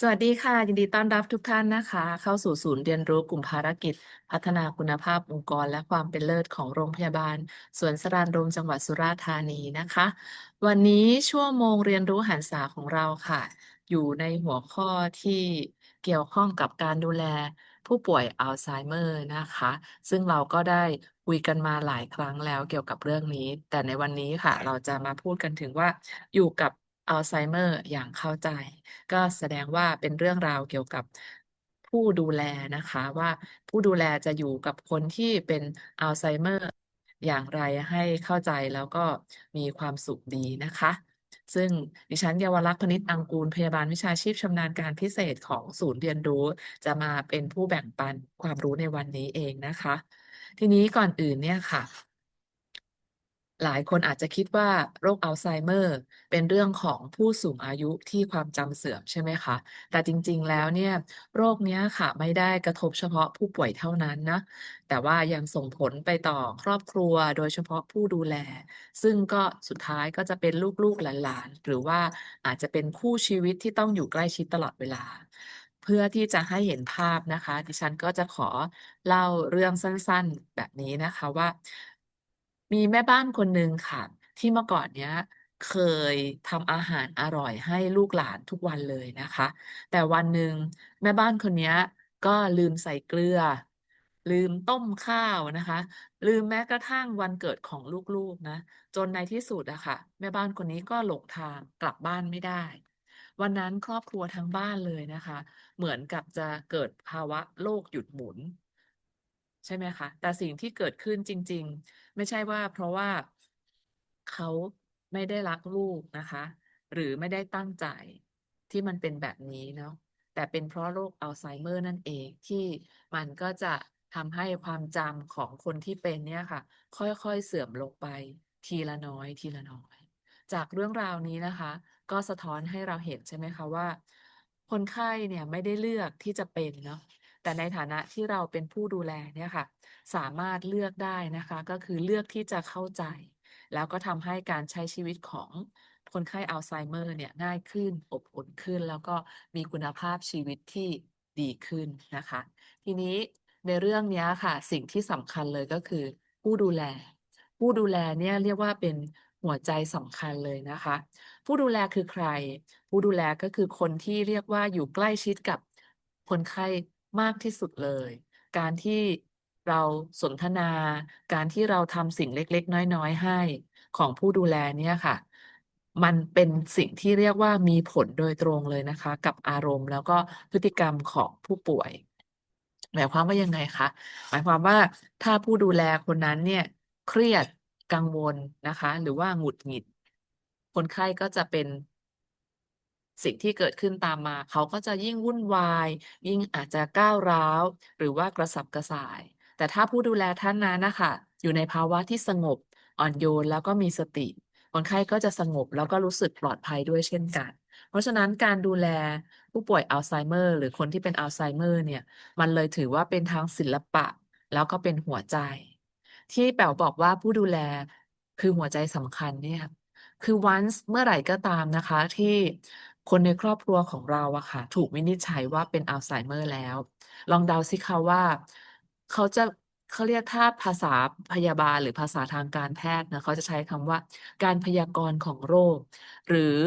สวัสดีค่ะ ยินดีต้อนรับทุกท่านนะคะ เข้าสู่ศูนย์เรียนรู้กลุ่มภารกิจ พัฒนาคุณภาพองค์กรและความเป็นเลิศของโรงพยาบาลสวนสรานรมจังหวัดสุราษฎร์ธานีนะคะ วันนี้ชั่วโมงเรียนรู้หันษาของเราค่ะ อยู่ในหัวข้อที่เกี่ยวข้องกับการดูแลผู้ป่วยอัลไซเมอร์นะคะ ซึ่งเราก็ได้คุยกันมาหลายครั้งแล้วเกี่ยวกับเรื่องนี้ แต่ในวันนี้ค่ะ เราจะมาพูดกันถึงว่าอยู่กับ อัลไซเมอร์อย่างเข้าใจ ก็แสดงว่าเป็นเรื่องราวเกี่ยวกับผู้ดูแลนะคะ ว่าผู้ดูแลจะอยู่กับคนที่เป็นอัลไซเมอร์อย่างไรให้เข้าใจแล้วก็มีความสุขดีนะคะ ซึ่งดิฉันเยาวลักษณ์พนิษฐ์อังกูลพยาบาลวิชาชีพชำนาญการพิเศษของศูนย์เรียนรู้ จะมาเป็นผู้แบ่งปันความรู้ในวันนี้เองนะคะ ทีนี้ก่อนอื่นเนี่ยค่ะ หลายคนอาจจะคิดว่าโรคอัลไซเมอร์เป็นเรื่องของผู้สูงอายุที่ความจำเสื่อมใช่ไหมคะ แต่จริงๆแล้วเนี่ยโรคเนี้ยค่ะไม่ได้กระทบเฉพาะผู้ป่วยเท่านั้นนะ แต่ว่ายังส่งผลไปต่อครอบครัวโดยเฉพาะผู้ดูแล ซึ่งก็สุดท้ายก็จะเป็นลูกๆหลานๆ หรือว่าอาจจะเป็นคู่ชีวิตที่ต้องอยู่ใกล้ชิดตลอดเวลา เพื่อที่จะให้เห็นภาพนะคะ ดิฉันก็จะขอเล่าเรื่องสั้นๆ แบบนี้นะคะว่า มีแม่บ้านคนหนึ่งค่ะ ที่เมื่อก่อนเนี้ย เคยทำอาหารอร่อยให้ลูกหลานทุกวันเลยนะคะ แต่วันหนึ่งแม่บ้านคนเนี้ย ก็ลืมใส่เกลือ ลืมต้มข้าวนะคะ ลืมแม้กระทั่งวันเกิดของลูกๆนะ จนในที่สุดอะค่ะ แม่บ้านคนนี้ก็หลงทางกลับบ้านไม่ได้ วันนั้นครอบครัวทั้งบ้านเลยนะคะ เหมือนกับจะเกิดภาวะโลกหยุดหมุน ใช่ไหมคะ แต่สิ่งที่เกิดขึ้นจริง ๆ ไม่ใช่ว่าเพราะว่าเขาไม่ได้รักลูกนะคะ หรือไม่ได้ตั้งใจที่มันเป็นแบบนี้เนาะแต่เป็นเพราะโรคอัลไซเมอร์นั่นเองที่มันก็จะทำให้ความจำของคนที่เป็นเนี่ยค่ะ ค่อยๆเสื่อมลงไปทีละน้อยทีละน้อย จากเรื่องราวนี้นะคะ ก็สะท้อนให้เราเห็นใช่ไหมคะว่า คนไข้เนี่ยไม่ได้เลือกที่จะเป็นเนาะ แต่ในฐานะที่เราเป็นผู้ดูแลเนี่ยค่ะ สามารถเลือกได้นะคะ ก็คือเลือกที่จะเข้าใจ แล้วก็ทำให้การใช้ชีวิตของคนไข้อัลไซเมอร์เนี่ยง่ายขึ้น อบอุ่นขึ้น แล้วก็มีคุณภาพชีวิตที่ดีขึ้นนะคะ ทีนี้ในเรื่องนี้ค่ะ สิ่งที่สำคัญเลยก็คือ ผู้ดูแล ผู้ดูแลเนี่ยเรียกว่าเป็นหัวใจสำคัญเลยนะคะ ผู้ดูแลคือใคร ผู้ดูแลก็คือคนที่เรียกว่าอยู่ใกล้ชิดกับคนไข้ มากที่สุดเลย การที่เราสนทนา การที่เราทำสิ่งเล็ก ๆ น้อย ๆ ให้ของผู้ดูแลเนี่ยค่ะ มันเป็นสิ่งที่เรียกว่ามีผลโดยตรงเลยนะคะ กับอารมณ์ แล้วก็พฤติกรรมของผู้ป่วย หมายความว่ายังไงคะหมายความว่าถ้าผู้ดูแลคนนั้นเนี่ยเครียดกังวลนะคะ หรือว่าหงุดหงิด คนไข้ก็จะเป็น สิ่งที่เกิดขึ้นตามมา เขาก็จะยิ่งวุ่นวาย ยิ่งอาจจะก้าวร้าว หรือว่ากระสับกระส่าย แต่ถ้าผู้ดูแลท่านนั้นนะคะอยู่ในภาวะที่สงบ อ่อนโยนแล้วก็มีสติ คนไข้ก็จะสงบแล้วก็รู้สึกปลอดภัยด้วยเช่นกัน เพราะฉะนั้นการดูแลผู้ป่วยอัลไซเมอร์หรือคนที่เป็นอัลไซเมอร์เนี่ย มันเลยถือว่าเป็นทั้งศิลปะ แล้วก็เป็นหัวใจ ที่แป๋วบอกว่าผู้ดูแลคือหัวใจสำคัญเนี่ยคือ once เมื่อไหร่ก็ตามนะคะที่ คนในครอบครัวของเราอะค่ะ ถูกวินิจฉัยว่าเป็นอัลไซเมอร์แล้ว ลองเดาสิคะว่า เขาจะ เขาเรียก ถ้าภาษาพยาบาล หรือภาษาทางการแพทย์นะ เขาจะใช้คำว่า การพยากรณ์ของโรค หรือ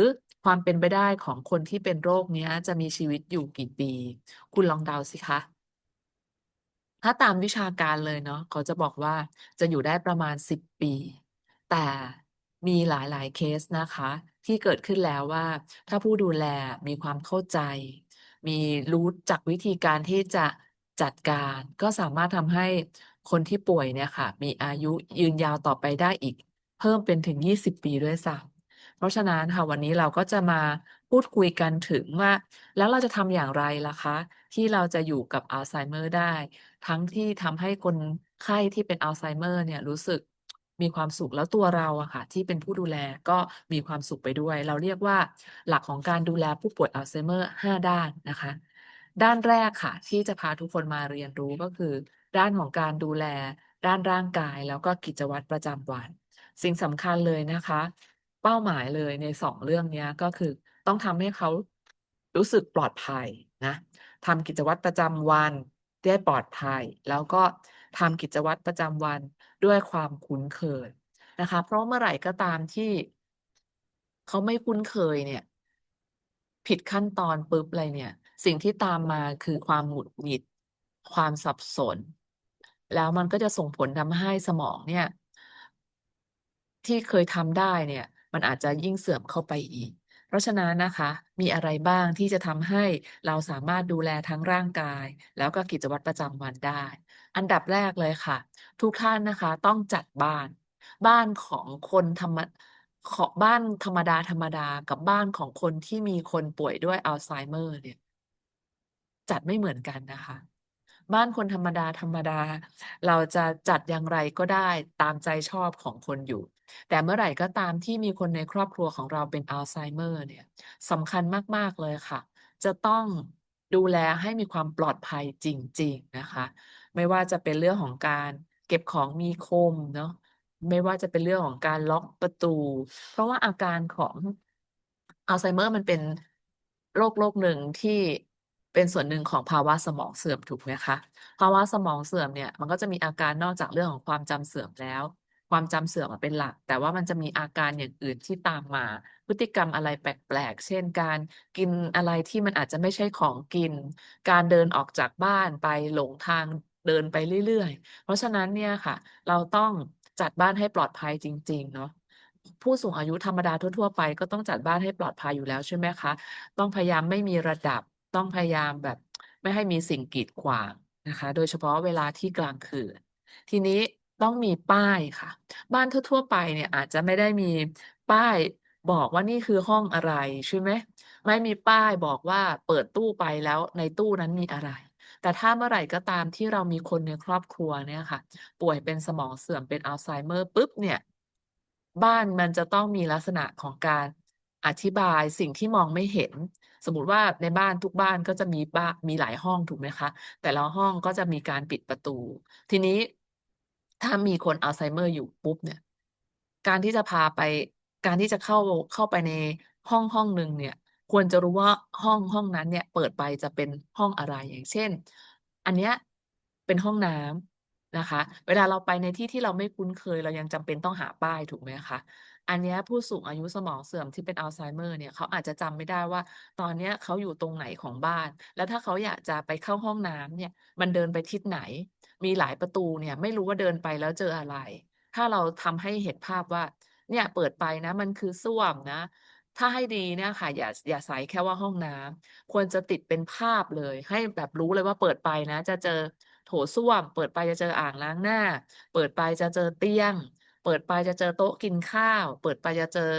ความเป็นไปได้ของคนที่เป็นโรคเนี้ย จะมีชีวิตอยู่กี่ปี คุณลองเดาสิคะ ถ้าตามวิชาการเลยเนาะ เขาจะบอกว่า จะอยู่ได้ประมาณ 10 ปี แต่มีหลาย ๆ เคสนะคะ ที่เกิดขึ้นแล้วว่า ถ้าผู้ดูแลมีความเข้าใจ มีรู้จักวิธีการที่จะจัดการ ก็สามารถทำให้คนที่ป่วยเนี่ยค่ะ มีอายุยืนยาวต่อไปได้อีก เพิ่มเป็นถึง 20 ปีด้วยซ้ำเพราะฉะนั้นค่ะวันนี้เราก็จะมาพูดคุยกันถึงว่า แล้วเราจะทำอย่างไรล่ะคะ ที่เราจะอยู่กับอัลไซเมอร์ได้ ทั้งที่ทำให้คนไข้ที่เป็นอัลไซเมอร์เนี่ยรู้สึก มีความสุขแล้วตัวเราอะค่ะ ที่เป็นผู้ดูแลก็มีความสุขไปด้วย เราเรียกว่า หลักของการดูแลผู้ป่วยอัลไซเมอร์ 5 ด้านนะคะ ด้านแรกค่ะ ที่จะพาทุกคนมาเรียนรู้ก็คือ ด้านของการดูแล ด้านร่างกาย แล้วก็กิจวัตรประจำวัน สิ่งสำคัญเลยนะคะ เป้าหมายเลยใน2เรื่องนี้ก็คือต้องทำให้เขารู้สึกปลอดภัยนะทำกิจวัตรประจำวันได้ปลอดภัย แล้วก็ ทำกิจวัตรประจำวันด้วยความคุ้นเคยนะคะ เพราะเมื่อไหร่ก็ตามที่ เขาไม่คุ้นเคยเนี่ย ผิดขั้นตอนปุ๊บไรเนี่ย สิ่งที่ตามมาคือความหงุดหงิด ความสับสน แล้วมันก็จะส่งผลทำให้สมองเนี่ย ที่เคยทำได้เนี่ย มันอาจจะยิ่งเสื่อมเข้าไปอีก เพราะฉะนั้นนะคะ มีอะไรบ้างที่จะทำให้เราสามารถดูแลทั้งร่างกาย แล้วก็กิจวัตรประจำวันได้ อันดับแรกเลยค่ะ ทุกท่านนะคะต้องจัดบ้าน บ้านของคนธรรมขอบ้านธรรมดาๆกับบ้านของคนที่มีคนป่วยด้วยอัลไซเมอร์เนี่ย จัดไม่เหมือนกันนะคะ บ้านคนธรรมดาๆเราจะจัดอย่างไรก็ได้ตามใจชอบของคนอยู่ แต่เมื่อไหร่ก็ตามที่มีคนในครอบครัวของเราเป็นอัลไซเมอร์เนี่ยสำคัญมาก ๆ เลยค่ะ จะต้องดูแลให้มีความปลอดภัยจริง ๆ นะคะ ไม่ว่าจะเป็นเรื่องของการเก็บของมีคมเนาะ ไม่ว่าจะเป็นเรื่องของการล็อกประตู เพราะว่าอาการของอัลไซเมอร์มันเป็นโรคโรคหนึ่งที่เป็นส่วนหนึ่งของภาวะสมองเสื่อมถูกไหมคะ ภาวะสมองเสื่อมเนี่ย มันก็จะมีอาการนอกจากเรื่องของความจำเสื่อมแล้ว ความจำเสื่อมเป็นหลัก แต่ว่ามันจะมีอาการอย่างอื่นที่ตามมา พฤติกรรมอะไรแปลกๆ เช่นการกินอะไรที่มันอาจจะไม่ใช่ของกิน การเดินออกจากบ้านไปหลงทางเดินไปเรื่อยๆ เพราะฉะนั้นเนี่ยค่ะ เราต้องจัดบ้านให้ปลอดภัยจริง ๆ เนาะผู้สูงอายุธรรมดาทั่วๆ ไปก็ต้องจัดบ้านให้ปลอดภัยอยู่แล้วใช่ไหมคะ ต้องพยายามไม่มีระดับ ต้องพยายามแบบ ไม่ให้มีสิ่งกีดขวางนะคะ โดยเฉพาะเวลาที่กลางคืน ทีนี้ ต้องมีป้ายค่ะ บ้านทั่ว ๆ ไปเนี่ยอาจจะไม่ได้มีป้ายบอกว่า นี่คือห้องอะไร ใช่ไหม ไม่มีป้ายบอกว่า เปิดตู้ไปแล้วในตู้นั้นมีอะไร แต่ถ้าเมื่อไหร่ก็ตามที่เรามีคนในครอบครัวเนี่ยค่ะ ป่วยเป็นสมองเสื่อม เป็นอัลไซเมอร์ปุ๊บเนี่ย บ้านมันจะต้องมีลักษณะของการอธิบายสิ่งที่มองไม่เห็น สมมุติว่า ในบ้านทุกบ้านก็จะมีบ้ามีหลายห้อง ถูกไหมคะ แต่ละห้องก็จะมีการปิดประตู ทีนี้ ถ้ามีคนอัลไซเมอร์อยู่ปุ๊บเนี่ย การที่จะพาไป การที่จะเข้า เข้าไปในห้องห้องหนึ่งเนี่ย ควรจะรู้ว่าห้องห้องนั้นเนี่ย เปิดไปจะเป็นห้องอะไร อย่างเช่น อันเนี้ยเป็นห้องน้ำนะคะ เวลาเราไปในที่ที่เราไม่คุ้นเคย เรายังจำเป็นต้องหาป้ายถูกไหมคะ อันเนี้ยผู้สูงอายุสมองเสื่อมที่เป็นอัลไซเมอร์เนี่ย เขาอาจจะจำไม่ได้ว่า ตอนเนี้ยเขาอยู่ตรงไหนของบ้าน แล้วถ้าเขาอยากจะไปเข้าห้องน้ำเนี่ย มันเดินไปทิศไหน มีหลายประตูเนี่ย ไม่รู้ว่าเดินไปแล้วเจออะไร ถ้าเราทำให้เห็นภาพว่า เนี่ยเปิดไปนะ มันคือส้วมนะ ถ้าให้ดีเนี่ยค่ะ อย่าอย่าใส่แค่ว่าห้องน้ำควรจะติดเป็นภาพเลย ให้แบบรู้เลยว่าเปิดไปนะ จะเจอโถส้วม เปิดไปจะเจออ่างล้างหน้า เปิดไปจะเจอเตียง เปิดไปจะเจอโต๊ะกินข้าว เปิดไปจะเจอ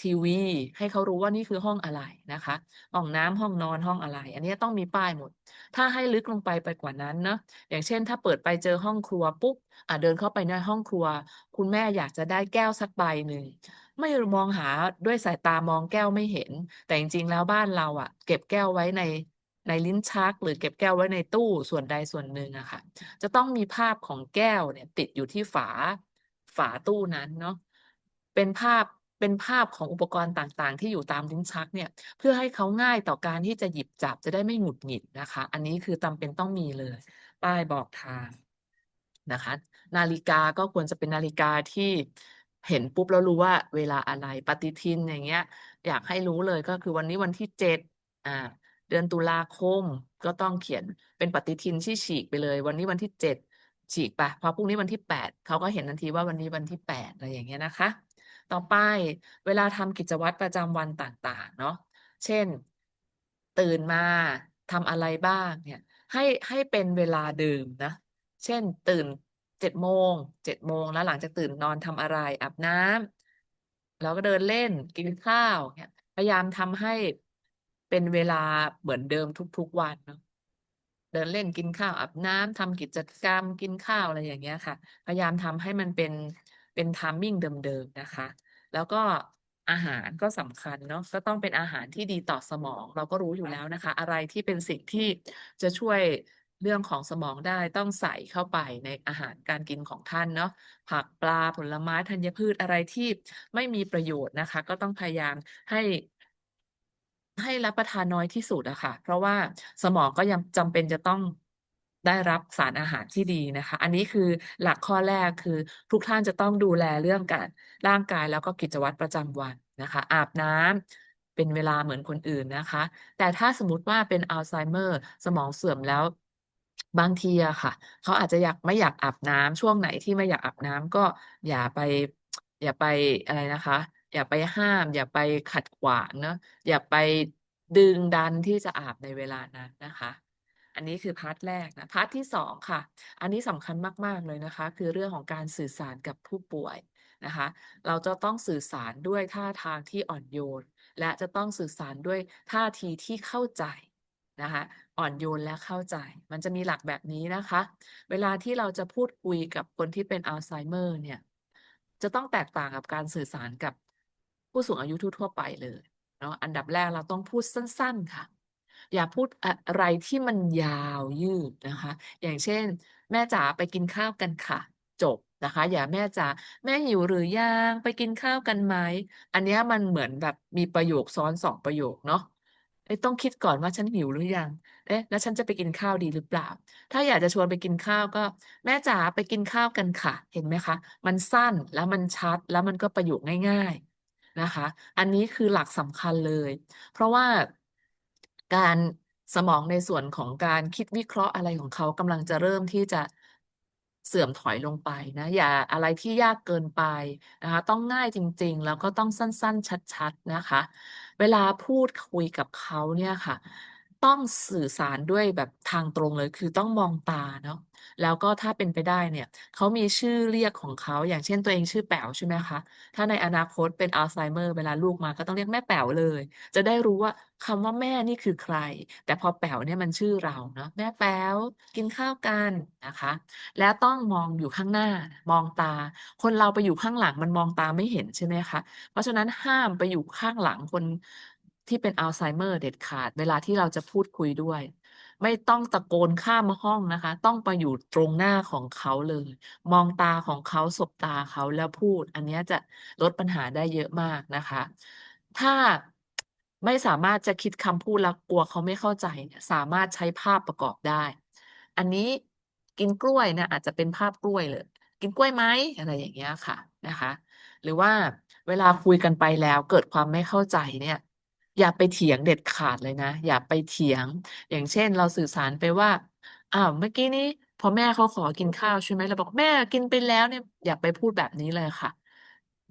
ทีวี ให้เขารู้ว่านี่คือห้องอะไรนะคะ ห้องน้ำห้องนอนห้องอะไร อันนี้ต้องมีป้ายหมด ถ้าให้ลึกลงไปไปกว่านั้นเนาะอย่างเช่น ถ้าเปิดไปเจอห้องครัวปุ๊บอ่าเดินเข้าไปในห้องครัว คุณแม่อยากจะได้แก้วสักใบหนึ่งไม่มองหาด้วยสายตามองแก้วไม่เห็น แต่จริงๆแล้วบ้านเราอะเก็บแก้วไว้ในในลิ้นชัก หรือเก็บแก้วไว้ในตู้ส่วนใดส่วนหนึ่งอะค่ะ จะต้องมีภาพของแก้วเนี่ยติดอยู่ที่ฝา ฝาตู้นั้นเนาะเป็นภาพเป็นภาพของอุปกรณ์ต่างๆ ที่อยู่ตามลิ้นชักเนี่ย เพื่อให้เขาง่ายต่อการที่จะหยิบจับจะได้ไม่หงุดหงิดนะคะ อันนี้คือจำเป็นต้องมีเลย ป้ายบอกทางนะคะ นาฬิกาก็ควรจะเป็นนาฬิกาที่เห็นปุ๊บแล้วรู้ว่าเวลาอะไรปฏิทินอย่างเงี้ย อยากให้รู้เลยก็คือวันนี้วันที่7อ่าเดือนตุลาคมก็ต้องเขียนเป็นปฏิทินที่ฉีกไปเลย วันนี้วันที่7 ฉีกไปพอพรุ่งนี้วันที่8เขาก็เห็นทันทีว่าวันนี้วันที่8อะไรอย่างเงี้ยนะคะ ต่อไปเวลาทำกิจวัตรประจำวันต่างๆ เนาะเช่น ตื่นมาทำอะไรบ้างเนี่ย ให้ให้เป็นเวลาเดิมนะ เช่น ตื่น7โมง7โมงแล้วหลังจากตื่นนอนทำอะไรอาบน้ำแล้วก็เดินเล่นกินข้าวเงี้ยพยายามทำให้เป็นเวลาเหมือนเดิมทุกๆวันเนาะ เดินเล่นกินข้าวอาบน้ำทำกิจกรรมกินข้าวอะไรอย่างเงี้ยค่ะ พยายามทำให้มันเป็นเป็น timing เดิมๆนะคะ แล้วก็อาหารก็สำคัญเนาะก็ต้องเป็นอาหารที่ดีต่อสมอง เราก็รู้อยู่แล้วนะคะ อะไรที่เป็นสิ่งที่จะช่วยเรื่องของสมองได้ต้องใส่เข้าไปในอาหารการกินของท่านเนาะผักปลาผลไม้ธัญพืชอะไรที่ไม่มีประโยชน์นะคะ ก็ต้องพยายามให้ ให้รับประทานน้อยที่สุดอะค่ะ เพราะว่าสมองก็ยังจำเป็นจะต้องได้รับสารอาหารที่ดีนะคะ อันนี้คือหลักข้อแรก คือทุกท่านจะต้องดูแลเรื่องการร่างกาย แล้วก็กิจวัตรประจำวันนะคะ อาบน้ำเป็นเวลาเหมือนคนอื่นนะคะ แต่ถ้าสมมติว่าเป็นอัลไซเมอร์สมองเสื่อมแล้วบางทีอะค่ะ เขาอาจจะอยากไม่อยากอาบน้ำช่วงไหนที่ไม่อยากอาบน้ำก็อย่าไป อย่าไปอะไรนะคะ อย่าไปห้าม อย่าไปขัดขวางเนาะอย่าไปดึงดันที่จะอาบในเวลานั้นนะคะ อันนี้คือพาร์ตแรกนะพาร์ตที่2ค่ะ อันนี้สำคัญมากๆเลยนะคะ คือเรื่องของการสื่อสารกับผู้ป่วยนะคะ เราจะต้องสื่อสารด้วยท่าทางที่อ่อนโยน และจะต้องสื่อสารด้วยท่าทีที่เข้าใจนะคะอ่อนโยนและเข้าใจ มันจะมีหลักแบบนี้นะคะ เวลาที่เราจะพูดคุยกับคนที่เป็นอัลไซเมอร์เนี่ย จะต้องแตกต่างกับการสื่อสารกับ ผู้สูงอายุทั่วไปเลยเนาะอันดับแรกเราต้องพูดสั้น ๆค่ะ อย่าพูดอะไรที่มันยาวยืดนะคะ อย่างเช่น"แม่จ๋าไปกินข้าวกันค่ะ"จบนะคะ อย่า"แม่จ๋าแม่หิวหรือยังไปกินข้าวกันไหม"อันนี้มันเหมือนแบบมีประโยคซ้อน2ประโยคเนาะเอ๊ะต้องคิดก่อนว่า"ฉันหิวหรือยัง?เอ๊ะ แล้วฉันจะไปกินข้าวดีหรือเปล่า?"ถ้าอยากจะชวนไปกินข้าวก็"แม่จ๋าไปกินข้าวกันค่ะ"เห็นไหมคะ มันสั้นแล้วมันชัดแล้วมันก็ประโยคง่ายๆ นะคะ อันนี้คือหลักสำคัญเลย เพราะว่าการสมองในส่วนของการคิดวิเคราะห์อะไรของเขากำลังจะเริ่มที่จะเสื่อมถอยลงไปนะ อย่าอะไรที่ยากเกินไปนะคะ ต้องง่ายจริง ๆ แล้วก็ต้องสั้น ๆ ชัด ๆ นะคะ เวลาพูดคุยกับเขาเนี่ยค่ะ ต้องสื่อสารด้วยแบบทางตรงเลย คือต้องมองตาเนาะ แล้วก็ถ้าเป็นไปได้เนี่ย เขามีชื่อเรียกของเขา อย่างเช่น ตัวเองชื่อแป๋วใช่ไหมคะ ถ้าในอนาคตเป็นอัลไซเมอร์ เวลาลูกมาก็ต้องเรียกแม่แป๋วเลย จะได้รู้ว่าคำว่าแม่นี่คือใคร แต่พอแป๋วเนี่ยมันชื่อเราเนาะ"แม่แป๋วกินข้าวกัน"นะคะ แล้วต้องมองอยู่ข้างหน้า มองตา คนเราไปอยู่ข้างหลังมันมองตาไม่เห็นใช่ไหมคะ เพราะฉะนั้นห้ามไปอยู่ข้างหลังคน ที่เป็นอัลไซเมอร์เด็ดขาด เวลาที่เราจะพูดคุยด้วย ไม่ต้องตะโกนข้ามห้องนะคะ ต้องไปอยู่ตรงหน้าของเขาเลย มองตาของเขาสบตาเขาแล้วพูด อันนี้จะลดปัญหาได้เยอะมากนะคะ ถ้าไม่สามารถจะคิดคำพูดแล้วกลัวเขาไม่เข้าใจเนี่ยสามารถใช้ภาพประกอบได้ อันนี้กินกล้วยเนี่ยอาจจะเป็นภาพกล้วยเลย"กินกล้วยไหม?"อะไรอย่างเงี้ยค่ะนะคะ หรือว่าเวลาคุยกันไปแล้วเกิดความไม่เข้าใจเนี่ย อย่าไปเถียงเด็ดขาดเลยนะ อย่าไปเถียง อย่างเช่น เราสื่อสารไปว่า"อ้าว เมื่อกี้นี้พอแม่เขาขอกินข้าวใช่ไหมเราบอก"แม่กินไปแล้วเนี่ย"อย่าไปพูดแบบนี้เลยค่ะ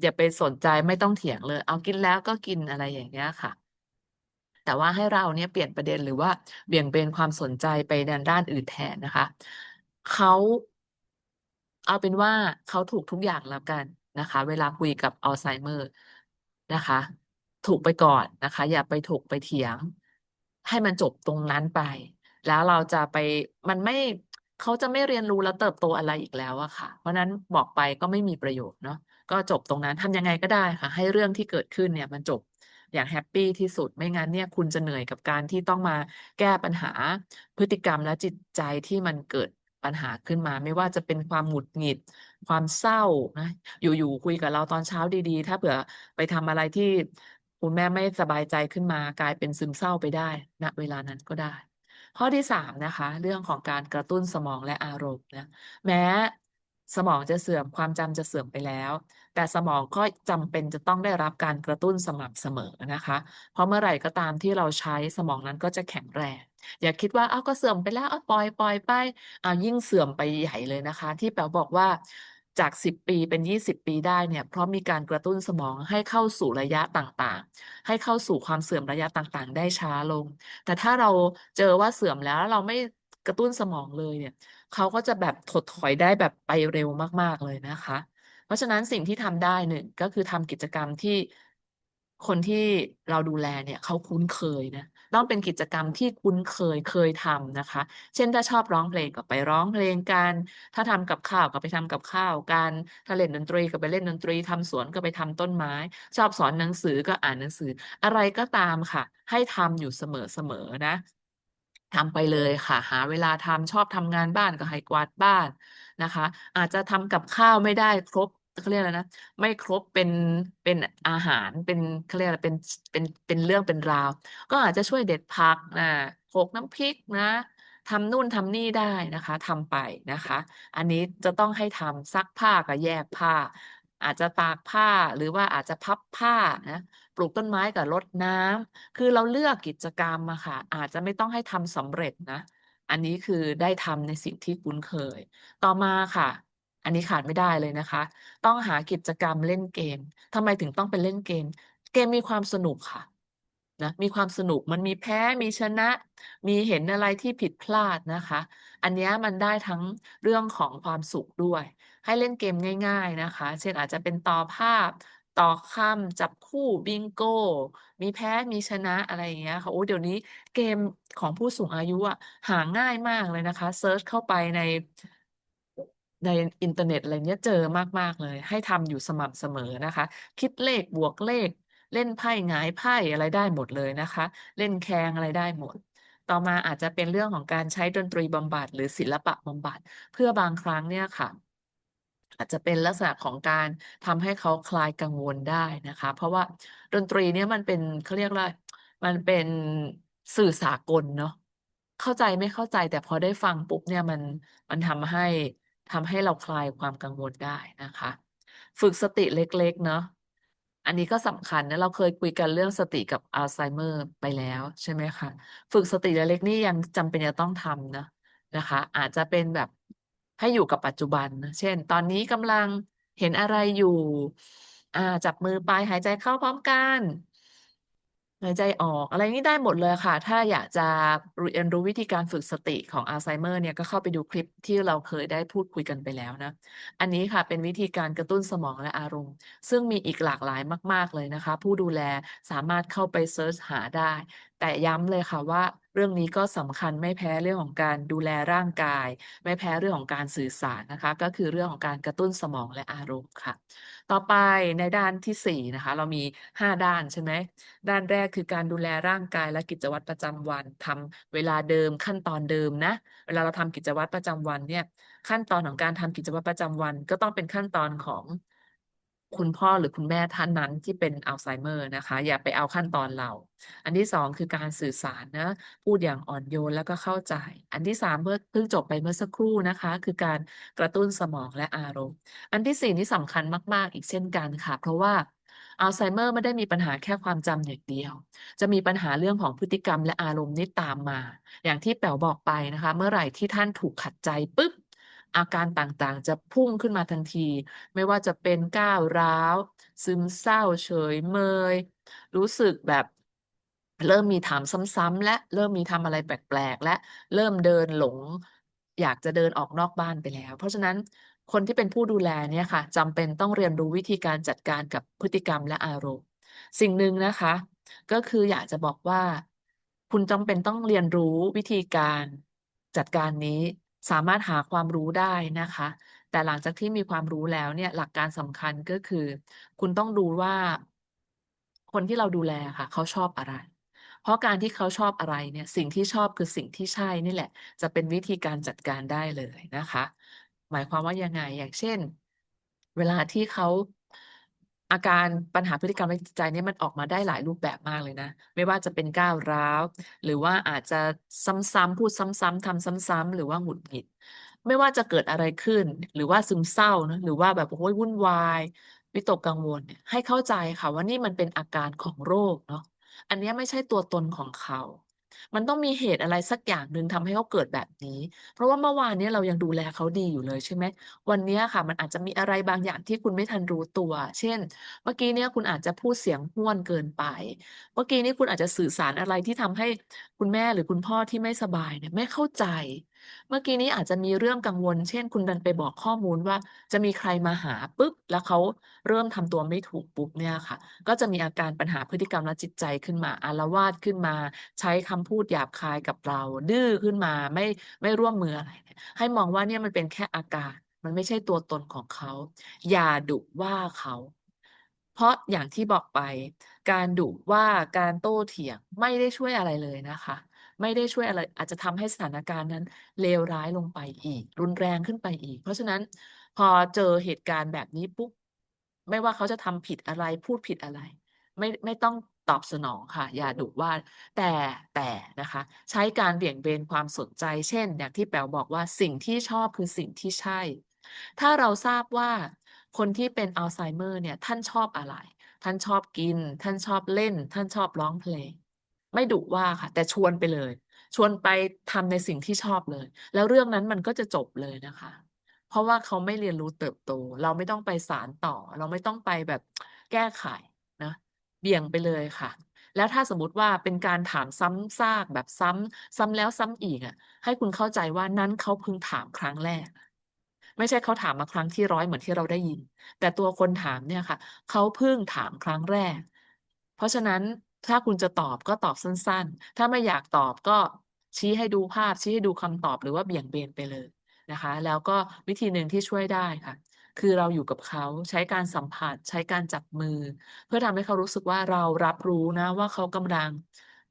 อย่าไปสนใจไม่ต้องเถียงเลย เ"อากินแล้วก็กิน"อะไรอย่างเงี้ยค่ะ แต่ว่าให้เราเนี่ยเปลี่ยนประเด็นหรือว่าเบี่ยงเบนความสนใจไปในด้านอื่นแทนนะคะ เขาเอาเป็นว่าเขาถูกทุกอย่างแล้วกันนะคะ เวลาคุยกับอัลไซเมอร์นะคะ ถูกไปก่อนนะคะ อย่าไปถกไปเถียง ให้มันจบตรงนั้นไป แล้วเราจะไปมันไม่เขาจะไม่เรียนรู้และเติบโตอะไรอีกแล้วอะค่ะ เพราะนั้นบอกไปก็ไม่มีประโยชน์เนาะก็จบตรงนั้นทำยังไงก็ได้ค่ะ ให้เรื่องที่เกิดขึ้นเนี่ยมันจบอย่างแฮปปี้ที่สุดไม่งั้นเนี่ยคุณจะเหนื่อยกับการที่ต้องมาแก้ปัญหาพฤติกรรมและจิตใจที่มันเกิดปัญหาขึ้นมา ไม่ว่าจะเป็นความหงุดหงิด ความเศร้านะอยู่ๆคุยกับเราตอนเช้าดีๆ ถ้าเผื่อไปทำอะไรที่ คุณแม่ไม่สบายใจขึ้นมากลายเป็นซึมเศร้าไปได้ณเวลานั้นก็ได้ ข้อที่3นะคะ เรื่องของการกระตุ้นสมองและอารมณ์นะแม้สมองจะเสื่อมความจำจะเสื่อมไปแล้ว แต่สมองก็จำเป็นจะต้องได้รับการกระตุ้นสม่ำเสมอนะคะ เพราะเมื่อไหร่ก็ตามที่เราใช้สมองนั้นก็จะแข็งแรง อย่าคิดว่าเ"อ้าก็เสื่อมไปแล้วเอ้าวปล่อยไปเ"อายิ่งเสื่อมไปใหญ่เลยนะคะ ที่แป๋วบอกว่า จาก 10 ปีเป็น 20 ปีได้เนี่ย เพราะมีการกระตุ้นสมองให้เข้าสู่ระยะต่างๆ ให้เข้าสู่ความเสื่อมระยะต่างๆ ได้ช้าลง แต่ถ้าเราเจอว่าเสื่อมแล้วเราไม่กระตุ้นสมองเลยเนี่ย เขาก็จะแบบถดถอยได้แบบไปเร็วมาก ๆเลยนะคะ เพราะฉะนั้นสิ่งที่ทำได้1ก็คือทำกิจกรรมที่คนที่เราดูแลเนี่ยเขาคุ้นเคยนะ ต้องเป็นกิจกรรมที่คุ้นเคยเคยทำนะคะ เช่นถ้าชอบร้องเพลงก็ไปร้องเพลงกัน ถ้าทำกับข้าวก็ไปทำกับข้าวกันถ้าเล่นดนตรีก็ไปเล่นดนตรีทำสวนก็ไปทำต้นไม้ ชอบสอนหนังสือก็อ่านหนังสือ อะไรก็ตามค่ะ ให้ทำอยู่เสมอๆนะทำไปเลยค่ะ หาเวลาทำชอบทำงานบ้านก็ให้กวาดบ้านนะคะ อาจจะทำกับข้าวไม่ได้ครบ เขาเรียกอะไรนะ ไม่ครบเป็น เป็นอาหาร เป็น เขาเรียกอะไร เป็น เป็น เป็นเรื่องเป็นราว ก็อาจจะช่วยเด็ดผัก อ่า โขลกน้ำพริกนะ ทำนู่นทำนี่ได้นะคะ ทำไปนะคะ อันนี้จะต้องให้ทำ ซักผ้ากับแยกผ้า อาจจะตากผ้า หรือว่าอาจจะพับผ้านะ ปลูกต้นไม้กับรดน้ำ คือเราเลือกกิจกรรมอะค่ะ อาจจะไม่ต้องให้ทำสำเร็จนะ อันนี้คือได้ทำในสิ่งที่คุ้นเคย ต่อมาค่ะ อันนี้ขาดไม่ได้เลยนะคะ ต้องหากิจกรรมเล่นเกม ทำไมถึงต้องเป็นเล่นเกม?เกมมีความสนุกค่ะนะมีความสนุกมันมีแพ้มีชนะ มีเห็นอะไรที่ผิดพลาดนะคะ อันนี้มันได้ทั้งเรื่องของความสุขด้วย ให้เล่นเกมง่าย ๆนะคะ เช่นอาจจะเป็นต่อภาพ ต่อคำจับคู่บิงโก มีแพ้มีชนะอะไรอย่างเงี้ยค่ะโอ้เดี๋ยวนี้เกมของผู้สูงอายุอะหาง่ายมากเลยนะคะเซิร์ชเข้าไปใน ในอินเทอร์เน็ตอะไรเงี้ยเจอมาก ๆ เลย ให้ทำอยู่สม่ำเสมอนะคะ คิดเลขบวกเลข เล่นไพ่หงายไพ่อะไรได้หมดเลยนะคะ เล่นแคงอะไรได้หมด ต่อมาอาจจะเป็นเรื่องของการใช้ดนตรีบำบัดหรือศิลปะบำบัดเพื่อบางครั้งเนี่ยค่ะอาจจะเป็นลักษณะของการทำให้เขาคลายกังวลได้นะคะ เพราะว่าดนตรีเนี่ยมันเป็นเขาเรียกว่ามันเป็นสื่อสากลเนาะเข้าใจไม่เข้าใจแต่พอได้ฟังปุ๊บเนี่ยมันมันทำให้ ทำให้เราคลายความกังวลได้นะคะ ฝึกสติเล็กๆ เนาะอันนี้ก็สำคัญนะเราเคยคุยกันเรื่องสติกับอัลไซเมอร์ไปแล้วใช่ไหมคะ?ฝึกสติเล็กๆนี่ยังจำเป็นจะต้องทำนะนะคะ อาจจะเป็นแบบให้อยู่กับปัจจุบันนะเช่น ตอนนี้กำลังเห็นอะไรอยู่อาจับมือไปหายใจเข้าพร้อมกัน หายใจออก อะไรงี้ได้หมดเลยค่ะ ถ้าอยากจะเรียนรู้วิธีการฝึกสติของอัลไซเมอร์เนี่ย ก็เข้าไปดูคลิปที่เราเคยได้พูดคุยกันไปแล้วนะ อันนี้ค่ะเป็นวิธีการกระตุ้นสมองและอารมณ์ ซึ่งมีอีกหลากหลายมาก ๆ เลยนะคะ ผู้ดูแลสามารถเข้าไปเซิร์ชหาได้แต่ย้ำเลยค่ะว่าเรื่องนี้ก็สำคัญไม่แพ้เรื่องของการดูแลร่างกาย ไม่แพ้เรื่องของการสื่อสารนะคะ ก็คือเรื่องของการกระตุ้นสมองและอารมณ์ค่ะ ต่อไปในด้านที่ 4 นะคะ เรามี 5 ด้านใช่ไหมด้านแรกคือการดูแลร่างกายและกิจวัตรประจำวันทำเวลาเดิมขั้นตอนเดิมนะ เวลาเราทำกิจวัตรประจำวันเนี่ยขั้นตอนของการทำกิจวัตรประจำวัน ก็ต้องเป็นขั้นตอนของ คุณพ่อหรือคุณแม่ท่านนั้นที่เป็นอัลไซเมอร์นะคะ อย่าไปเอาขั้นตอนเรา อันที่2คือการสื่อสารนะ พูดอย่างอ่อนโยนแล้วก็เข้าใจ อันที่3เมื่อเพิ่งจบไปเมื่อสักครู่นะคะ คือการกระตุ้นสมองและอารมณ์ อันที่4นี่สำคัญมากๆ อีกเช่นกันค่ะ เพราะว่าอัลไซเมอร์ไม่ได้มีปัญหาแค่ความจำอย่างเดียว จะมีปัญหาเรื่องของพฤติกรรมและอารมณ์นี่ตามมา อย่างที่แป๋วบอกไปนะคะ เมื่อไหร่ที่ท่านถูกขัดใจปุ๊บ อาการต่างๆ จะพุ่งขึ้นมาทันที ไม่ว่าจะเป็นก้าวร้าว ซึมเศร้าเฉยเมย รู้สึกแบบเริ่มมีถามซ้ำๆแล้วเริ่มมีทำอะไรแปลกๆ แล้วเริ่มเดินหลง อยากจะเดินออกนอกบ้านไปแล้ว เพราะฉะนั้นคนที่เป็นผู้ดูแลเนี่ยค่ะจำเป็นต้องเรียนรู้วิธีการจัดการกับพฤติกรรมและอารมณ์ สิ่งหนึ่งนะคะ ก็คืออยากจะบอกว่า คุณจำเป็นต้องเรียนรู้วิธีการจัดการนี้ สามารถหาความรู้ได้นะคะ แต่หลังจากที่มีความรู้แล้วเนี่ย หลักการสำคัญก็คือ คุณต้องดูว่า คนที่เราดูแลค่ะ เขาชอบอะไร เพราะการที่เขาชอบอะไรเนี่ย สิ่งที่ชอบคือสิ่งที่ใช่นี่แหละ จะเป็นวิธีการจัดการได้เลยนะคะ หมายความว่ายังไงอย่างเช่น เวลาที่เขา อาการปัญหาพฤติกรรมและจิตใจเนี่ยมันออกมาได้หลายรูปแบบมากเลยนะ ไม่ว่าจะเป็นก้าวร้าว หรือว่าอาจจะซ้ำๆพูดซ้ำๆทำซ้ำๆหรือว่าหงุดหงิด ไม่ว่าจะเกิดอะไรขึ้น หรือว่าซึมเศร้านะหรือว่าแบบโอ้โฮวุ่นวายวิตกกังวลเนี่ยให้เข้าใจค่ะว่านี่มันเป็นอาการของโรคเนาะอันนี้ไม่ใช่ตัวตนของเขา มันต้องมีเหตุอะไรสักอย่างหนึ่งทำให้เขาเกิดแบบนี้ เพราะว่าเมื่อวานเนี้ยเรายังดูแลเขาดีอยู่เลยใช่ไหม วันเนี้ยค่ะ มันอาจจะมีอะไรบางอย่างที่คุณไม่ทันรู้ตัว เช่น เมื่อกี้เนี่ยคุณอาจจะพูดเสียงห้วนเกินไป เมื่อกี้นี้คุณอาจจะสื่อสารอะไรที่ทำให้คุณแม่หรือคุณพ่อที่ไม่สบายเนี่ยไม่เข้าใจ เมื่อกี้นี้อาจจะมีเรื่องกังวล เช่น คุณดันไปบอกข้อมูลว่า จะมีใครมาหาปุ๊บ แล้วเขาเริ่มทำตัวไม่ถูกปุ๊บเนี่ยค่ะ ก็จะมีอาการปัญหาพฤติกรรมและจิตใจขึ้นมา อาละวาดขึ้นมา ใช้คำพูดหยาบคายกับเรา ดื้อขึ้นมา ไม่ไม่ร่วมมืออะไรเนี่ยให้มองว่าเนี่ยมันเป็นแค่อาการ มันไม่ใช่ตัวตนของเขา อย่าดุว่าเขา เพราะอย่างที่บอกไป การดุว่าการโต้เถียงไม่ได้ช่วยอะไรเลยนะคะ ไม่ได้ช่วยอะไร อาจจะทำให้สถานการณ์นั้นเลวร้ายลงไปอีก รุนแรงขึ้นไปอีก เพราะฉะนั้นพอเจอเหตุการณ์แบบนี้ปุ๊บ ไม่ว่าเขาจะทำผิดอะไร พูดผิดอะไร ไม่ ไม่ต้องตอบสนองค่ะ อย่าดุว่า แต่ แต่นะคะ ใช้การเบี่ยงเบนความสนใจ เช่น อย่างที่แป๋วบอกว่าสิ่งที่ชอบคือสิ่งที่ใช่ ถ้าเราทราบว่าคนที่เป็นอัลไซเมอร์เนี่ย ท่านชอบอะไร ท่านชอบกิน ท่านชอบเล่น ท่านชอบร้องเพลง ไม่ดุว่าค่ะ แต่ชวนไปเลย ชวนไปทำในสิ่งที่ชอบเลย แล้วเรื่องนั้นมันก็จะจบเลยนะคะ เพราะว่าเขาไม่เรียนรู้เติบโต เราไม่ต้องไปสานต่อ เราไม่ต้องไปแบบแก้ไขนะเบี่ยงไปเลยค่ะ แล้วถ้าสมมติว่าเป็นการถามซ้ำซากแบบซ้ำซ้ำแล้วซ้ำอีกอะ ให้คุณเข้าใจว่านั้นเขาเพิ่งถามครั้งแรกไม่ใช่เขาถามมาครั้งที่100เหมือนที่เราได้ยิน แต่ตัวคนถามเนี่ยค่ะ เขาเพิ่งถามครั้งแรก เพราะฉะนั้น ถ้าคุณจะตอบก็ตอบสั้นๆ ถ้าไม่อยากตอบก็ชี้ให้ดูภาพ ชี้ให้ดูคำตอบหรือว่าเบี่ยงเบนไปเลยนะคะ แล้วก็วิธีหนึ่งที่ช่วยได้ค่ะ คือเราอยู่กับเขาใช้การสัมผัส ใช้การจับมือ เพื่อทำให้เขารู้สึกว่าเรารับรู้นะว่าเขากำลัง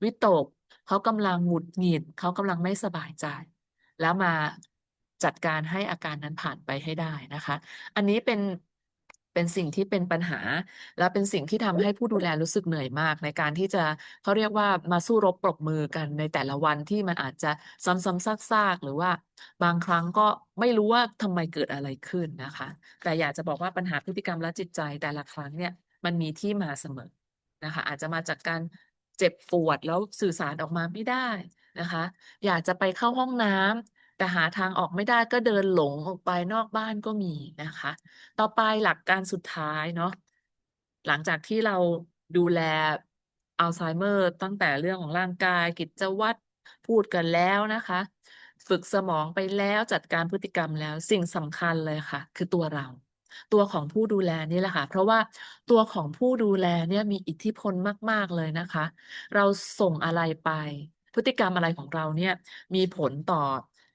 วิตก เขากำลังหงุดหงิด เขากำลังไม่สบายใจ แล้วมาจัดการให้อาการนั้นผ่านไปให้ได้นะคะ อันนี้เป็น เป็นสิ่งที่เป็นปัญหา และเป็นสิ่งที่ทำให้ผู้ดูแลรู้สึกเหนื่อยมาก ในการที่จะเขาเรียกว่ามาสู้รบปรบมือกันในแต่ละวันที่มันอาจจะซ้ำๆซากๆ หรือว่าบางครั้งก็ไม่รู้ว่าทำไมเกิดอะไรขึ้นนะคะ แต่อยากจะบอกว่าปัญหาพฤติกรรมและจิตใจแต่ละครั้งเนี่ยมันมีที่มาเสมอนะคะ อาจจะมาจากการเจ็บปวดแล้วสื่อสารออกมาไม่ได้นะคะ อยากจะไปเข้าห้องน้ำ แต่หาทางออกไม่ได้ก็เดินหลงออกไปนอกบ้านก็มีนะคะ ต่อไปหลักการสุดท้ายเนาะหลังจากที่เราดูแลอัลไซเมอร์ตั้งแต่เรื่องของร่างกายกิจวัตรพูดกันแล้วนะคะ ฝึกสมองไปแล้วจัดการพฤติกรรมแล้วสิ่งสำคัญเลยค่ะ คือตัวเรา ตัวของผู้ดูแลนี่แหละค่ะ เพราะว่าตัวของผู้ดูแลเนี่ยมีอิทธิพลมาก ๆเลยนะคะ เราส่งอะไรไป พฤติกรรมอะไรของเราเนี่ยมีผลต่อ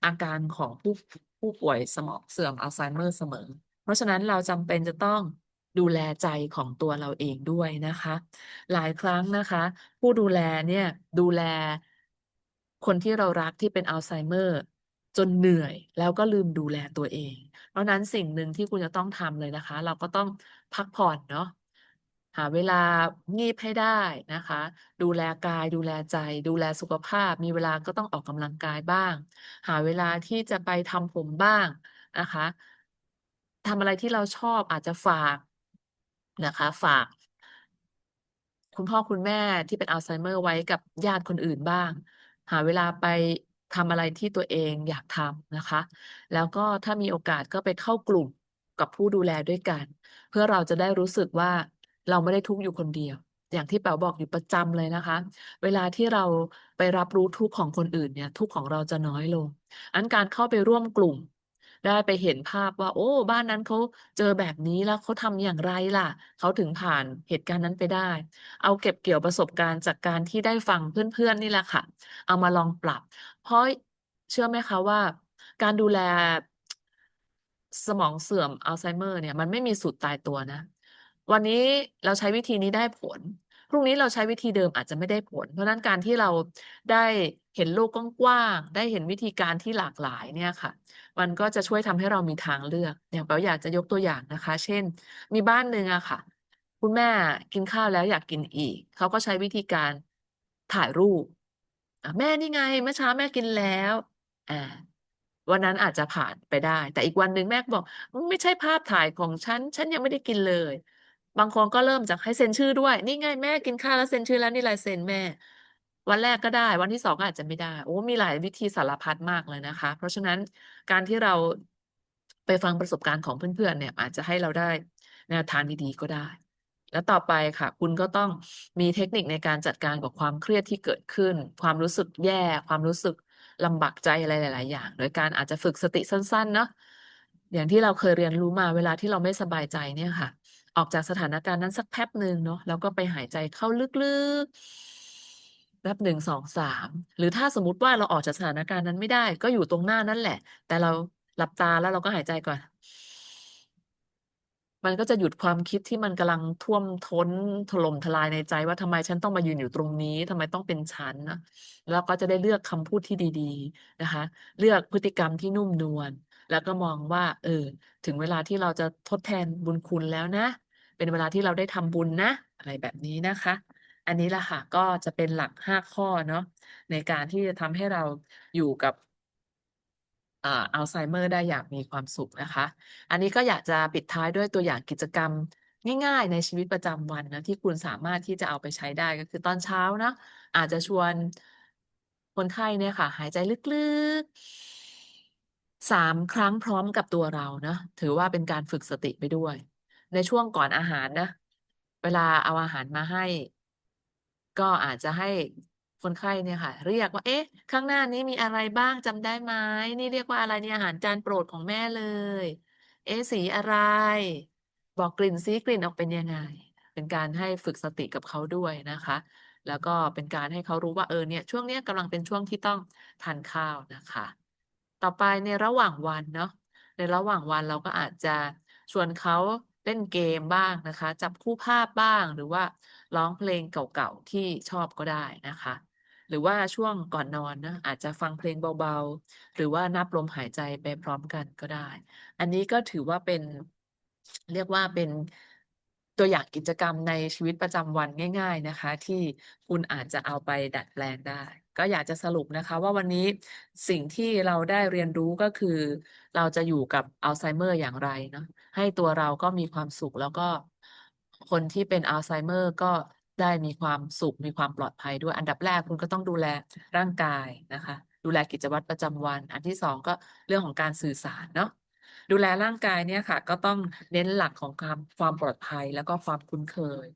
อาการของผู้ผู้ป่วยสมองเสื่อมอัลไซเมอร์เสมอ เพราะฉะนั้นเราจำเป็นจะต้องดูแลใจของตัวเราเองด้วยนะคะ หลายครั้งนะคะ ผู้ดูแลเนี่ยดูแลคนที่เรารักที่เป็นอัลไซเมอร์จนเหนื่อยแล้วก็ลืมดูแลตัวเอง เพราะนั้นสิ่งหนึ่งที่คุณจะต้องทำเลยนะคะ เราก็ต้องพักผ่อนเนาะ หาเวลางีบให้ได้นะคะ ดูแลกาย ดูแลใจ ดูแลสุขภาพ มีเวลาก็ต้องออกกำลังกายบ้าง หาเวลาที่จะไปทำผมบ้างนะคะทำอะไรที่เราชอบอาจจะฝากนะคะ ฝาก คุณพ่อคุณแม่ที่เป็นอัลไซเมอร์ไว้กับญาติคนอื่นบ้าง หาเวลาไปทำอะไรที่ตัวเองอยากทำนะคะ แล้วก็ถ้ามีโอกาสก็ไปเข้ากลุ่มกับผู้ดูแลด้วยกัน เพื่อเราจะได้รู้สึกว่า เราไม่ได้ทุกข์อยู่คนเดียว อย่างที่แป๋วบอกอยู่ประจำเลยนะคะ เวลาที่เราไปรับรู้ทุกข์ของคนอื่นเนี่ย ทุกข์ของเราจะน้อยลงงั้นการเข้าไปร่วมกลุ่ม ได้ไปเห็นภาพว่า โอ้ บ้านนั้นเขาเจอแบบนี้แล้วเขาทำอย่างไรล่ะ เขาถึงผ่านเหตุการณ์นั้นไปได้ เอาเก็บเกี่ยวประสบการณ์จากการที่ได้ฟังเพื่อนๆนี่แหละค่ะ เอามาลองปรับ เพราะเชื่อไหมคะว่า การดูแลสมองเสื่อมอัลไซเมอร์เนี่ยมันไม่มีสูตรตายตัวนะ วันนี้เราใช้วิธีนี้ได้ผล พรุ่งนี้เราใช้วิธีเดิมอาจจะไม่ได้ผล เพราะนั้นการที่เราได้เห็นโลกกว้างๆได้เห็นวิธีการที่หลากหลายเนี่ยค่ะ มันก็จะช่วยทำให้เรามีทางเลือก อย่างแป๋วอยากจะยกตัวอย่างนะคะ เช่น มีบ้านหนึ่งอะค่ะ คุณแม่กินข้าวแล้วอยากกินอีก เขาก็ใช้วิธีการถ่ายรูปอ่าแม่นี่ไงเมื่อเช้าแม่กินแล้วอาวันนั้นอาจจะผ่านไปได้ แต่อีกวันหนึ่งแม่ก็บอกไม่ใช่ภาพถ่ายของฉัน ฉันยังไม่ได้กินเลย บางคนก็เริ่มจากให้เซ็นชื่อด้วย นี่ไงแม่กินข้าวแล้วเซ็นชื่อแล้วนี่ลายเซ็นแม่ วันแรกก็ได้ วันที่2ก็อาจจะไม่ได้ โอ้ มีหลายวิธีสารพัดมากเลยนะคะ เพราะฉะนั้นการที่เราไปฟังประสบการณ์ของเพื่อนๆเนี่ย อาจจะให้เราได้แนวทางดีๆก็ได้ แล้วต่อไปค่ะ คุณก็ต้องมีเทคนิคในการจัดการกับความเครียดที่เกิดขึ้น ความรู้สึกแย่ ความรู้สึกลำบากใจอะไรหลาย ๆ อย่าง โดยการอาจจะฝึกสติสั้น ๆ เนาะอย่างที่เราเคยเรียนรู้มาเวลาที่เราไม่สบายใจเนี่ยค่ะ ออกจากสถานการณ์นั้นสักแป๊บหนึ่งเนาะ แล้วก็ไปหายใจเข้าลึกๆนับ1 2 3หรือถ้าสมมติว่าเราออกจากสถานการณ์นั้นไม่ได้ ก็อยู่ตรงหน้านั่นแหละ แต่เราหลับตาแล้วเราก็หายใจก่อน มันก็จะหยุดความคิดที่มันกำลังท่วมท้นถล่มทลายในใจว่าทำไมฉันต้องมายืนอยู่ตรงนี้ทำไมต้องเป็นฉันนะแล้วก็จะได้เลือกคำพูดที่ดี ๆนะคะ เลือกพฤติกรรมที่นุ่มนวลแล้วก็มองว่า เออ ถึงเวลาที่เราจะทดแทนบุญคุณแล้วนะ เป็นเวลาที่เราได้ทำบุญนะ อะไรแบบนี้นะคะ อันนี้แหละค่ะก็จะเป็นหลัก5ข้อเนาะในการที่จะทำให้เราอยู่กับอ่าอัลไซเมอร์ได้อย่างมีความสุขนะคะ อันนี้ก็อยากจะปิดท้ายด้วยตัวอย่างกิจกรรมง่ายๆ ในชีวิตประจำวันนะที่คุณสามารถที่จะเอาไปใช้ได้ก็คือตอนเช้านะอาจจะชวนคนไข้เนี่ยค่ะ หายใจลึกๆ3ครั้งพร้อมกับตัวเรานะถือว่าเป็นการฝึกสติไปด้วย ในช่วงก่อนอาหารนะ เวลาเอาอาหารมาให้ ก็อาจจะให้คนไข้เนี่ยค่ะ เรียกว่า"เอ๊ะ ข้างหน้านี้มีอะไรบ้างจำได้ไหม?นี่เรียกว่าอะไร?เนี่ยอาหารจานโปรดของแม่เลย เอ๊ะสีอะไร?บอกกลิ่นซิกลิ่นออกเป็นยังไง?"เป็นการให้ฝึกสติกับเขาด้วยนะคะ แล้วก็เป็นการให้เขารู้ว่าเออเนี่ย ช่วงเนี้ยกำลังเป็นช่วงที่ต้องทานข้าวนะคะ ต่อไปในระหว่างวันเนาะในระหว่างวันเราก็อาจจะชวนเขา เล่นเกมบ้างนะคะ จับคู่ภาพบ้าง หรือว่าร้องเพลงเก่าๆที่ชอบก็ได้นะคะ หรือว่าช่วงก่อนนอนนะอาจจะฟังเพลงเบาๆ หรือว่านับลมหายใจไปพร้อมกันก็ได้ อันนี้ก็ถือว่าเป็น เรียกว่าเป็นตัวอย่างกิจกรรมในชีวิตประจำวันง่าย ๆนะคะ ที่คุณอาจจะเอาไปดัดแปลงได้ ก็อยากจะสรุปนะคะว่าวันนี้สิ่งที่เราได้เรียนรู้ก็คือ เราจะอยู่กับอัลไซเมอร์อย่างไรเนาะให้ตัวเราก็มีความสุขแล้วก็ คนที่เป็นอัลไซเมอร์ก็ได้มีความสุขมีความปลอดภัยด้วยอันดับแรกคุณก็ต้องดูแลร่างกายนะคะ ดูแลกิจวัตรประจำวัน อันที่2ก็เรื่องของการสื่อสารเนาะดูแลร่างกายเนี่ยค่ะ ก็ต้องเน้นหลักของความความปลอดภัยแล้วก็ความคุ้นเคย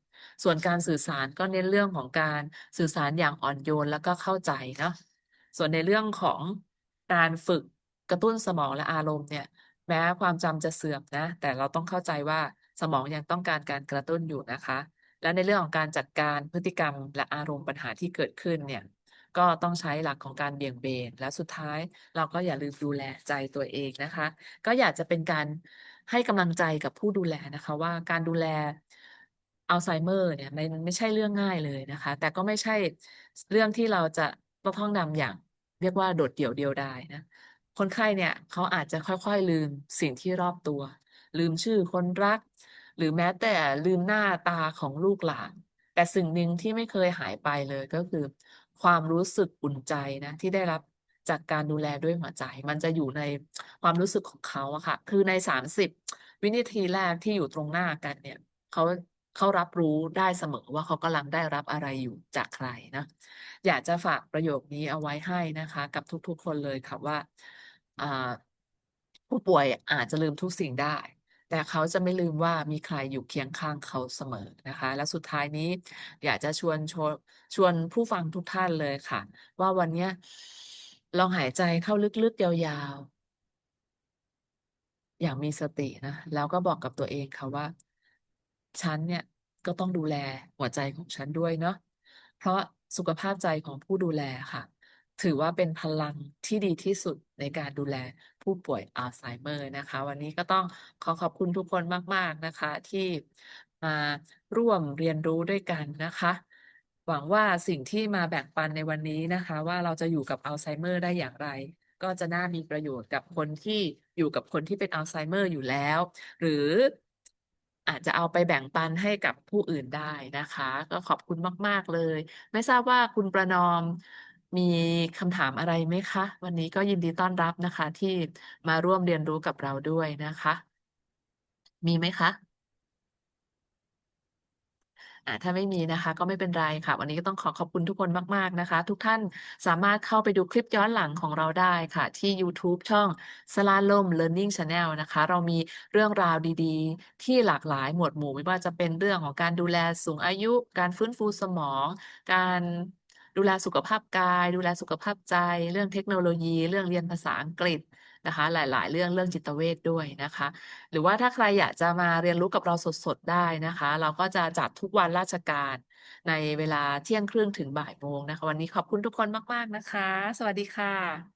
ส่วนการสื่อสารก็เน้นเรื่องของการสื่อสารอย่างอ่อนโยนแล้วก็เข้าใจเนาะส่วนในเรื่องของการฝึกกระตุ้นสมองและอารมณ์เนี่ย แม้ความจำจะเสื่อมนะ แต่เราต้องเข้าใจว่าสมองยังต้องการการกระตุ้นอยู่นะคะ และในเรื่องของการจัดการพฤติกรรมและอารมณ์ปัญหาที่เกิดขึ้นเนี่ยก็ต้องใช้หลักของการเบี่ยงเบน และสุดท้ายเราก็อย่าลืมดูแลใจตัวเองนะคะ ก็อยากจะเป็นการให้กำลังใจกับผู้ดูแลนะคะ ว่าการดูแล อัลไซเมอร์เนี่ยมันไม่ใช่เรื่องง่ายเลยนะคะ แต่ก็ไม่ใช่เรื่องที่เราจะต้องท่องนำอย่าง เรียกว่าโดดเดี่ยวเดียวดายนะ คนไข้เนี่ยเขาอาจจะค่อยๆลืมสิ่งที่รอบตัว ลืมชื่อคนรัก หรือแม้แต่ลืมหน้าตาของลูกหลาน แต่สิ่งหนึ่งที่ไม่เคยหายไปเลยก็คือ ความรู้สึกอุ่นใจนะที่ได้รับจากการดูแลด้วยหัวใจ มันจะอยู่ในความรู้สึกของเขาอะค่ะ คือใน 30 วินาทีแรกที่อยู่ตรงหน้ากันเนี่ยเขา เขารับรู้ได้เสมอว่าเขากำลังได้รับอะไรอยู่จากใครนะ อยากจะฝากประโยคนี้เอาไว้ให้นะคะ กับทุกๆคนเลยค่ะว่าผู้ป่วยอาจจะลืมทุกสิ่งได้ แต่เขาจะไม่ลืมว่ามีใครอยู่เคียงข้างเขาเสมอนะคะ และสุดท้ายนี้ อยากจะชวนชวนชวนผู้ฟังทุกท่านเลยค่ะ ว่าวันนี้ลองหายใจเข้าลึกๆยาวๆอย่างมีสตินะ แล้วก็บอกกับตัวเองค่ะว่า" ฉันเนี่ยก็ต้องดูแลหัวใจของฉันด้วยเนาะ"เพราะสุขภาพใจของผู้ดูแลค่ะ ถือว่าเป็นพลังที่ดีที่สุดในการดูแลผู้ป่วยอัลไซเมอร์นะคะ วันนี้ก็ต้องขอขอบคุณทุกคนมาก ๆ นะคะ ที่มาร่วมเรียนรู้ด้วยกันนะคะ หวังว่าสิ่งที่มาแบ่งปันในวันนี้นะคะ ว่าเราจะอยู่กับอัลไซเมอร์ได้อย่างไร ก็จะน่ามีประโยชน์กับคนที่อยู่กับคนที่เป็นอัลไซเมอร์อยู่แล้ว หรือ อาจจะเอาไปแบ่งปันให้กับผู้อื่นได้นะคะ ก็ขอบคุณมาก ๆ เลย ไม่ทราบว่าคุณประนอมมีคำถามอะไรไหมคะ?วันนี้ก็ยินดีต้อนรับนะคะ ที่มาร่วมเรียนรู้กับเราด้วยนะคะ มีไหมคะ? อาถ้าไม่มีนะคะ ก็ไม่เป็นไรค่ะ วันนี้ก็ต้องขอขอบคุณทุกคนมาก ๆ นะคะ ทุกท่านสามารถเข้าไปดูคลิปย้อนหลังของเราได้ค่ะ ที่ยูทูบช่องสลาล่ม Learning Channel นะคะ เรามีเรื่องราวดีๆ ที่หลากหลายหมวดหมู่ไม่ว่าจะเป็นเรื่องของการดูแลสูงอายุ การฟื้นฟูสมอง การดูแลสุขภาพกาย ดูแลสุขภาพใจ เรื่องเทคโนโลยี เรื่องเรียนภาษาอังกฤษ นะคะ หลาย ๆ เรื่องเรื่องจิตเวชด้วยนะคะ หรือว่าถ้าใครอยากจะมาเรียนรู้กับเราสด ๆ ได้นะคะ เราก็จะจัดทุกวันราชการในเวลาเที่ยงครึ่งถึงบ่ายโมงนะคะ วันนี้ขอบคุณทุกคนมาก ๆ นะคะ สวัสดีค่ะ